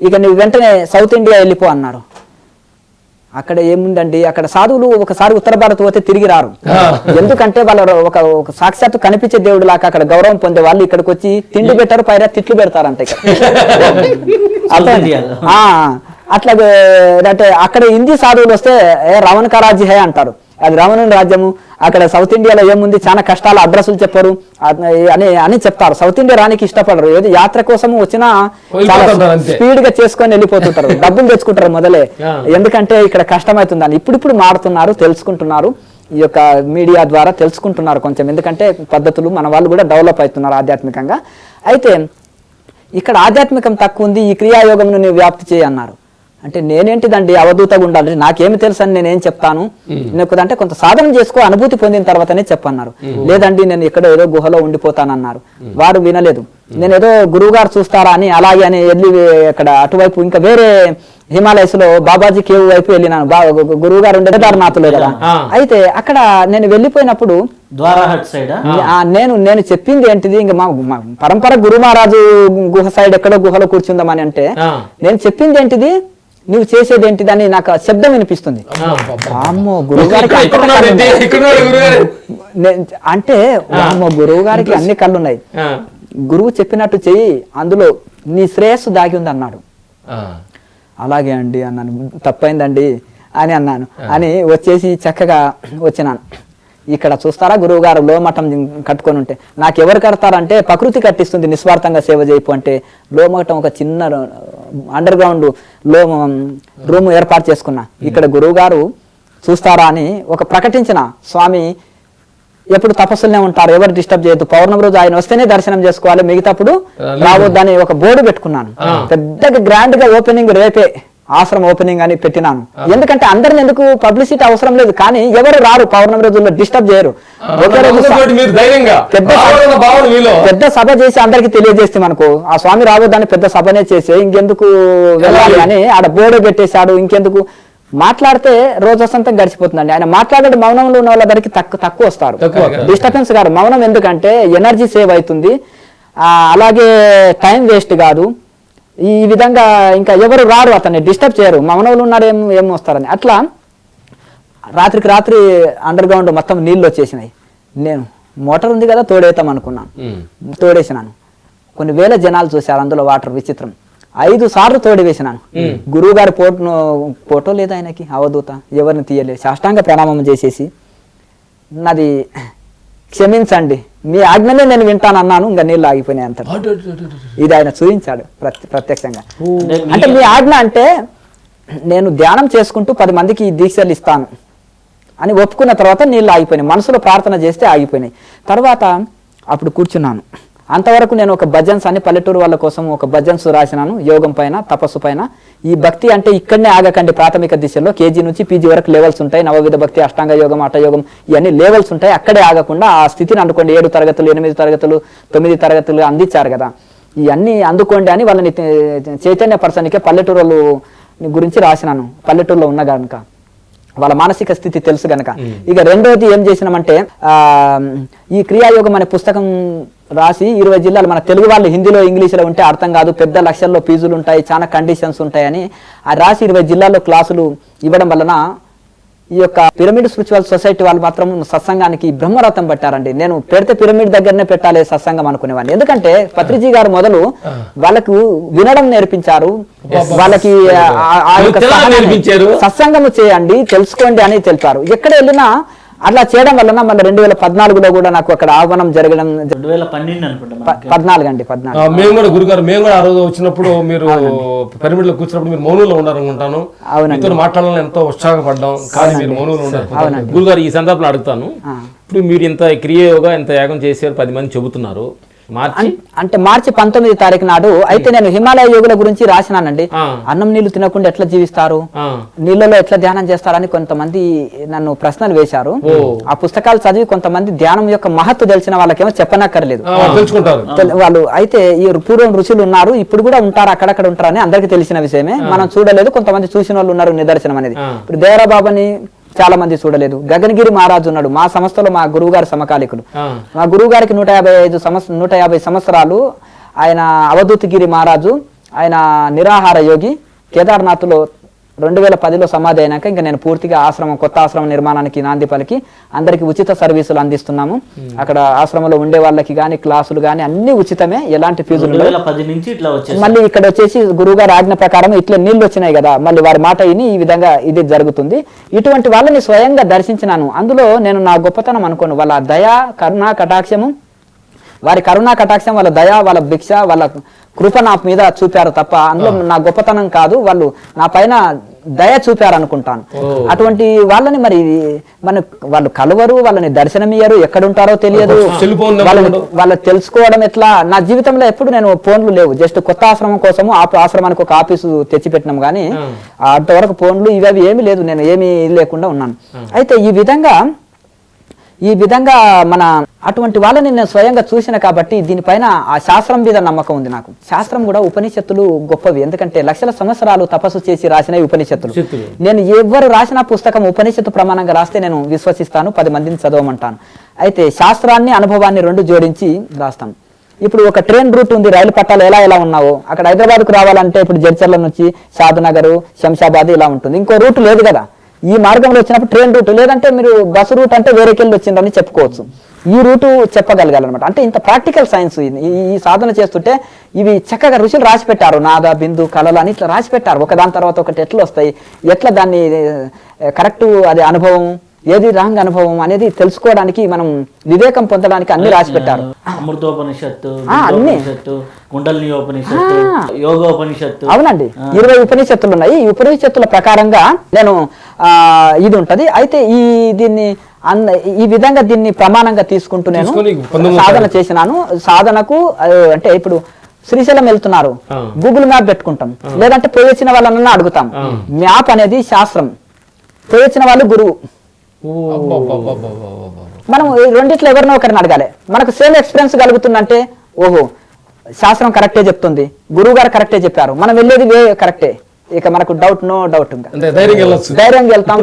ఇక నువ్వు వెంటనే సౌత్ ఇండియా వెళ్ళిపో అన్నారు అక్కడ ఏముందండి? అక్కడ సాధువులు ఒకసారి ఉత్తర భారత్ పోతే తిరిగి రారు. ఎందుకంటే వాళ్ళ ఒక ఒక సాక్షాత్తు కనిపించే దేవుడు లాగా అక్కడ గౌరవం పొందే వాళ్ళు ఇక్కడికి వచ్చి తిండి పెట్టారు పైన తిట్లు పెడతారంట అట్లా అంటే అక్కడ హిందీ సాధువులు వస్తే ఏ రవణ కరాజీ హే అంటారు. అది రమణుని రాజ్యము. అక్కడ సౌత్ ఇండియాలో ఏముంది? చాలా కష్టాలు అడ్రస్లు చెప్పరు. అని అని చెప్తారు. సౌత్ ఇండియా రానికి ఇష్టపడరు. ఏది యాత్ర కోసం వచ్చినా చాలా. స్పీడ్గా చేసుకొని వెళ్ళిపోతుంటారు. డబ్బులు తెచ్చుకుంటారు మొదలే. ఎందుకంటే ఇక్కడ కష్టమవుతుందని ఇప్పుడిప్పుడు మారుతున్నారు తెలుసుకుంటున్నారు. ఈ యొక్క మీడియా ద్వారా తెలుసుకుంటున్నారు కొంచెం. ఎందుకంటే పద్ధతులు మన వాళ్ళు కూడా డెవలప్ అవుతున్నారు ఆధ్యాత్మికంగా. అయితే ఇక్కడ ఆధ్యాత్మికం తక్కువ ఉంది ఈ క్రియాయోగం నువ్వు వ్యాప్తి చేయి అన్నారు. అంటే నేనేంటిదండి అవధూతగా ఉండాలి? నాకేమి తెలుసు అని నేనేం చెప్తాను? అంటే కొంత సాధన చేసుకో అనుభూతి పొందిన తర్వాతనే చెప్పన్నారు. లేదండి నేను ఇక్కడ ఏదో గుహలో ఉండిపోతానన్నారు. వారు వినలేదు. నేను ఏదో గురువు గారు చూస్తారా అని అలాగే అని వెళ్ళి అక్కడ అటువైపు ఇంకా వేరే హిమాలయస్లో బాబాజీ కేవ్ వైపు వెళ్ళినాను. బా గురువు గారు ఉండే కేదార్నాథ్లో కదా. అయితే అక్కడ నేను వెళ్ళిపోయినప్పుడు నేను నేను చెప్పింది ఏంటిది? ఇంకా మా పరంపర గురు మహారాజు గుహ సైడ్ ఎక్కడో గుహలో కూర్చుందామని అంటే. నేను చెప్పింది ఏంటిది? నువ్వు చేసేది ఏంటిది అని నాకు శబ్దం వినిపిస్తుంది. అమ్మో గురువు గారికి అంటే అమ్మో గురువు గారికి అన్ని కళ్ళు ఉన్నాయి గురువు చెప్పినట్టు చెయ్యి అందులో నీ శ్రేయస్సు దాగి ఉంది అన్నాడు. అలాగే అండి అన్నాను తప్పైందండి అని అన్నాను. అని వచ్చేసి చక్కగా వచ్చినాను. ఇక్కడ చూస్తారా గురువు గారు లోమఠం కట్టుకొని ఉంటే? నాకు ఎవరు కడతారంటే ప్రకృతి కట్టిస్తుంది నిస్వార్థంగా సేవ చేయపు అంటే లోమఠం ఒక చిన్న అండర్ గ్రౌండ్ లో రూమ్ ఏర్పాటు చేసుకున్నా. ఇక్కడ గురువు గారు చూస్తారా అని ఒక ప్రకటించిన స్వామి ఎప్పుడు తపస్సులనే ఉంటారు ఎవరు డిస్టర్బ్ చేయొద్దు పౌర్ణమి రోజు ఆయన వస్తేనే దర్శనం చేసుకోవాలి మిగతాప్పుడు రావద్దని ఒక బోర్డు పెట్టుకున్నాను. పెద్దగా గ్రాండ్గా ఓపెనింగ్ రేపే. ఆశ్రమం ఓపెనింగ్ అని పెట్టినాను. ఎందుకంటే అందరిని ఎందుకు పబ్లిసిటీ అవసరం లేదు కానీ ఎవరు రారు పౌర్ణమి రోజుల్లో డిస్టర్బ్ చేయరు. ఒకే రోజు పెద్ద సభ చేసి అందరికి తెలియజేస్తే మనకు ఆ స్వామి రావద్దని పెద్ద సభనే చేసి ఇంకెందుకు వెళ్ళాలి అని ఆడ బోర్డు పెట్టేశాడు ఇంకెందుకు? మాట్లాడితే రోజు వసంతం గడిచిపోతుందండి. ఆయన మాట్లాడే మౌనంలో ఉన్న వాళ్ళ దగ్గరికి తక్కువ తక్కువ వస్తారు. డిస్టర్బెన్స్ కాదు మౌనం ఎందుకంటే ఎనర్జీ సేవ్ అవుతుంది. ఆ, అలాగే టైం వేస్ట్ కాదు. ఈ విధంగా ఇంకా ఎవరు రారు అతన్ని డిస్టర్బ్ చేయరు. మౌనంలో ఉన్నాడు ఏం ఏం వస్తారని. అట్లా రాత్రికి రాత్రి అండర్ గ్రౌండ్ మొత్తం నీళ్ళు వచ్చేసినాయి. నేను మోటార్ ఉంది కదా తోడేతాం అనుకున్నాను. తోడేసినాను. కొన్ని వేల జనాలు చూశారు అందులో వాటర్ విచిత్రం. ఐదు సార్లు తోడి వేసినాను. గురువు గారి ఫోటో ఫోటో లేదా ఆయనకి? అవధూత. ఎవరిని తీయలేదు. సాష్టాంగ ప్రణామం చేసేసి. నాది క్షమించండి. మీ ఆజ్ఞనే నేను వింటానన్నాను ఇంకా నీళ్ళు ఆగిపోయినాయి అంత. ఇది ఆయన చూపించాడు ప్రత్య- ప్రత్యక్షంగా. అంటే మీ ఆజ్ఞ అంటే నేను ధ్యానం చేసుకుంటూ పది మందికి ఈ దీక్షలు ఇస్తాను అని ఒప్పుకున్న తర్వాత నీళ్ళు ఆగిపోయినాయి. మనసులో ప్రార్థన చేస్తే ఆగిపోయినాయి. తర్వాత అప్పుడు కూర్చున్నాను. అంతవరకు నేను ఒక భజన్స్ అని పల్లెటూరు వాళ్ళ కోసం ఒక భజన్స్ రాసినాను యోగం పైన తపస్సు పైన. ఈ భక్తి అంటే ఇక్కడనే ఆగకండి ప్రాథమిక దిశలో. కేజీ నుంచి పీజీ వరకు లెవెల్స్ ఉంటాయి. నవవిధ భక్తి అష్టాంగ యోగం అటయోగం ఇవన్నీ లెవెల్స్ ఉంటాయి. అక్కడే ఆగకుండా ఆ స్థితిని అనుకోండి. ఏడు తరగతులు ఎనిమిది తరగతులు తొమ్మిది తరగతులు అందించారు కదా. ఇవన్నీ అందుకోండి అని వాళ్ళని చైతన్య పర్సన్కే పల్లెటూరు వాళ్ళు గురించి రాసినాను. పల్లెటూరులో ఉన్న కనుక. వాళ్ళ మానసిక స్థితి తెలుసు గనక. ఇక రెండోది ఏం చేసినామంటే ఆ ఈ క్రియాయోగం అనే పుస్తకం రాసి ఇరవై జిల్లాలు మన తెలుగు వాళ్ళు హిందీలో ఇంగ్లీష్లో ఉంటే అర్థం కాదు పెద్ద లక్షల్లో ఫీజులు ఉంటాయి చాలా కండిషన్స్ ఉంటాయని. ఆ రాసి ఇరవై జిల్లాల్లో క్లాసులు ఇవ్వడం వలన ఈ యొక్క పిరమిడ్ స్పిరిచువల్ సొసైటీ వాళ్ళు మాత్రం సత్సంగానికి బ్రహ్మరథం పట్టారండి. నేను పెడితే పిరమిడ్ దగ్గరనే పెట్టాలి సత్సంగం అనుకునేవాడిని. ఎందుకంటే పత్రిజీ గారు మొదలు వాళ్ళకు వినడం నేర్పించారు. వాళ్ళకి. సత్సంగము చేయండి తెలుసుకోండి అని తెలిపారు. ఎక్కడ వెళ్ళినా అట్లా చేయడం వలన మన రెండు వేల పద్నాలుగులో కూడా నాకు అక్కడ ఆహ్వానం జరగడం రెండు వేల పన్నెండు అనుకుంటా. పద్నాలుగు అండి పద్నాలుగు. మేము కూడా గురుగారు మేము కూడా ఆ రోజు వచ్చినప్పుడు మీరు పిరమిడ్లో కూర్చున్నప్పుడు మీరు మౌనంలో ఉన్నారనుకుంటాను. అవునండి. మీతో మాట్లాడాలని ఎంతో ఉత్సాహపడ్డాం కానీ మీరు మౌనంలో ఉన్నారు. గురుగారు ఈ సందర్భంలో అడుగుతాను. ఇప్పుడు మీరు ఇంత క్రియేయోగా ఇంత యాగం చేశారు పది మంది చెబుతున్నారు. అంటే మార్చి పంతొమ్మిది తారీఖు నాడు అయితే నేను హిమాలయ యోగుల గురించి రాసినానండి. అన్నం నీళ్ళు తినకుండా ఎట్లా జీవిస్తారు? నీళ్ళలో ఎట్లా ధ్యానం చేస్తారని కొంతమంది నన్ను ప్రశ్నలు వేశారు. ఆ పుస్తకాలు చదివి కొంతమంది ధ్యానం యొక్క మహత్తు తెలిసిన వాళ్ళకేమో చెప్పనక్కర్లేదు. వాళ్ళు అయితే ఈ పూర్వం ఋషులు ఉన్నారు ఇప్పుడు కూడా ఉంటారు అక్కడక్కడ ఉంటారు అని అందరికి తెలిసిన విషయమే. మనం చూడలేదు కొంతమంది చూసిన వాళ్ళు ఉన్నారు నిదర్శనం అనేది. ఇప్పుడు దేవరాబాబాని చాలా మంది చూడలేదు. గగనగిరి మహారాజు ఉన్నాడు. మా సంస్థలో మా గురువు గారి సమకాలికులు మా గురువు గారికి నూట యాభై ఐదు సంవత్సరం నూట యాభై సంవత్సరాలు ఆయన అవధూతగిరి మహారాజు ఆయన నిరాహార యోగి కేదార్నాథ్లో రెండు వేల పదిలో సమాధి అయినాక ఇంకా నేను పూర్తిగా ఆశ్రమం కొత్త ఆశ్రమం నిర్మాణానికి నాంది పలికి అందరికి ఉచిత సర్వీసులు అందిస్తున్నాము. అక్కడ ఆశ్రమంలో ఉండే వాళ్ళకి కానీ క్లాసులు కానీ అన్ని ఉచితమే. ఎలాంటి ఫీజులు మళ్ళీ ఇక్కడ వచ్చేసి గురువుగారు ఆజ్ఞ ప్రకారం ఇట్లా నీళ్ళు వచ్చినాయి కదా మళ్ళీ వారి మాట విని ఈ విధంగా ఇది జరుగుతుంది. ఇటువంటి వాళ్ళని స్వయంగా దర్శించినాను. అందులో నేను నా గొప్పతనం అనుకోను. వాళ్ళ దయ కరుణ కటాక్షము వారి కరుణా కటాక్షం వాళ్ళ దయ వాళ్ళ భిక్ష వాళ్ళ కృప నా మీద చూపారు తప్ప అందులో నా గొప్పతనం కాదు. వాళ్ళు నా పైన దయ చూపారు అనుకుంటాను అటువంటి వాళ్ళని మరి మన వాళ్ళు కలవరు వాళ్ళని దర్శనమియ్యరు ఎక్కడుంటారో తెలియదు. వాళ్ళని. వాళ్ళ తెలుసుకోవడం ఎట్లా? నా జీవితంలో ఎప్పుడు నేను ఫోన్లు లేవు. జస్ట్ కొత్త ఆశ్రమం కోసము ఆ ఆశ్రమానికి ఒక ఆఫీసు తెచ్చిపెట్టినాం కానీ అంతవరకు ఫోన్లు ఇవి ఏమీ లేదు. నేను ఏమీ లేకుండా ఉన్నాను. అయితే ఈ విధంగా ఈ విధంగా మన అటువంటి వాళ్ళని నేను స్వయంగా చూసిన కాబట్టి దీనిపైన ఆ శాస్త్రం మీద నమ్మకం ఉంది నాకు. శాస్త్రం కూడా ఉపనిషత్తులు గొప్పవి. ఎందుకంటే లక్షల సంవత్సరాలు తపస్సు చేసి రాసిన ఉపనిషత్తులు. ఉపనిషత్తులు. నేను ఎవరు రాసిన పుస్తకం ఉపనిషత్తు ప్రమాణంగా రాస్తే నేను విశ్వసిస్తాను పది మందిని చదవమంటాను. అయితే శాస్త్రాన్ని అనుభవాన్ని రెండు జోడించి రాస్తాను. ఇప్పుడు ఒక ట్రైన్ రూట్ ఉంది రైలు పట్టాలు ఎలా ఎలా ఉన్నావో. అక్కడ హైదరాబాద్కు రావాలంటే ఇప్పుడు జడ్చర్ల నుంచి షాద్నగర్ శంషాబాద్ ఇలా ఉంటుంది. ఇంకో రూట్ లేదు కదా. ఈ మార్గంలో వచ్చినప్పుడు ట్రైన్ రూట్. లేదంటే మీరు బస్సు రూట్ అంటే వేరేకెళ్ళి వచ్చిందని చెప్పుకోవచ్చు. ఈ రూటు చెప్పగలగాలన్నమాట. అంటే ఇంత ప్రాక్టికల్ సైన్స్ ఈ సాధన చేస్తుంటే ఇవి చక్కగా ఋషులు రాసి పెట్టారు నాద బిందు కళలు అని ఇట్లా రాసి పెట్టారు ఒకదాని తర్వాత ఒకటి ఎట్లా వస్తాయి? ఎట్లా దాన్ని కరెక్ట్ అది అనుభవం ఏది రాంగ్ అనుభవం అనేది తెలుసుకోవడానికి మనం వివేకం పొందడానికి అన్ని రాసి పెట్టారు అమృతోపనిషత్తు అన్ని. ఉపనిషత్తు కుండలిని అవునండి. ఇరవై ఉపనిషత్తులు ఉన్నాయి. ఈ ఉపనిషత్తుల ప్రకారంగా నేను ఇది ఉంటది. అయితే ఈ దీన్ని అన్న ఈ విధంగా దీన్ని ప్రమాణంగా తీసుకుంటూ నేను సాధన చేసినాను. సాధనకు అంటే ఇప్పుడు శ్రీశైలం వెళ్తున్నారు. గూగుల్ మ్యాప్ పెట్టుకుంటాం. లేదంటే పోయి వచ్చిన వాళ్ళనన్నా అడుగుతాం. మ్యాప్ అనేది శాస్త్రం. పోయి వచ్చిన వాళ్ళు గురువు. మనం రెండిట్లో ఎవరినో ఒకరిని అడగాలి. మనకు సేమ్ ఎక్స్పీరియన్స్ కలుగుతుందంటే ఓహో శాస్త్రం కరెక్టే చెప్తుంది. గురువు గారు కరెక్టే చెప్పారు. మనం వెళ్ళేది వే కరెక్టే ఇక మనకు డౌట్ నో డౌట్ ఇంకా. ధైర్యంగా వెళ్తాం.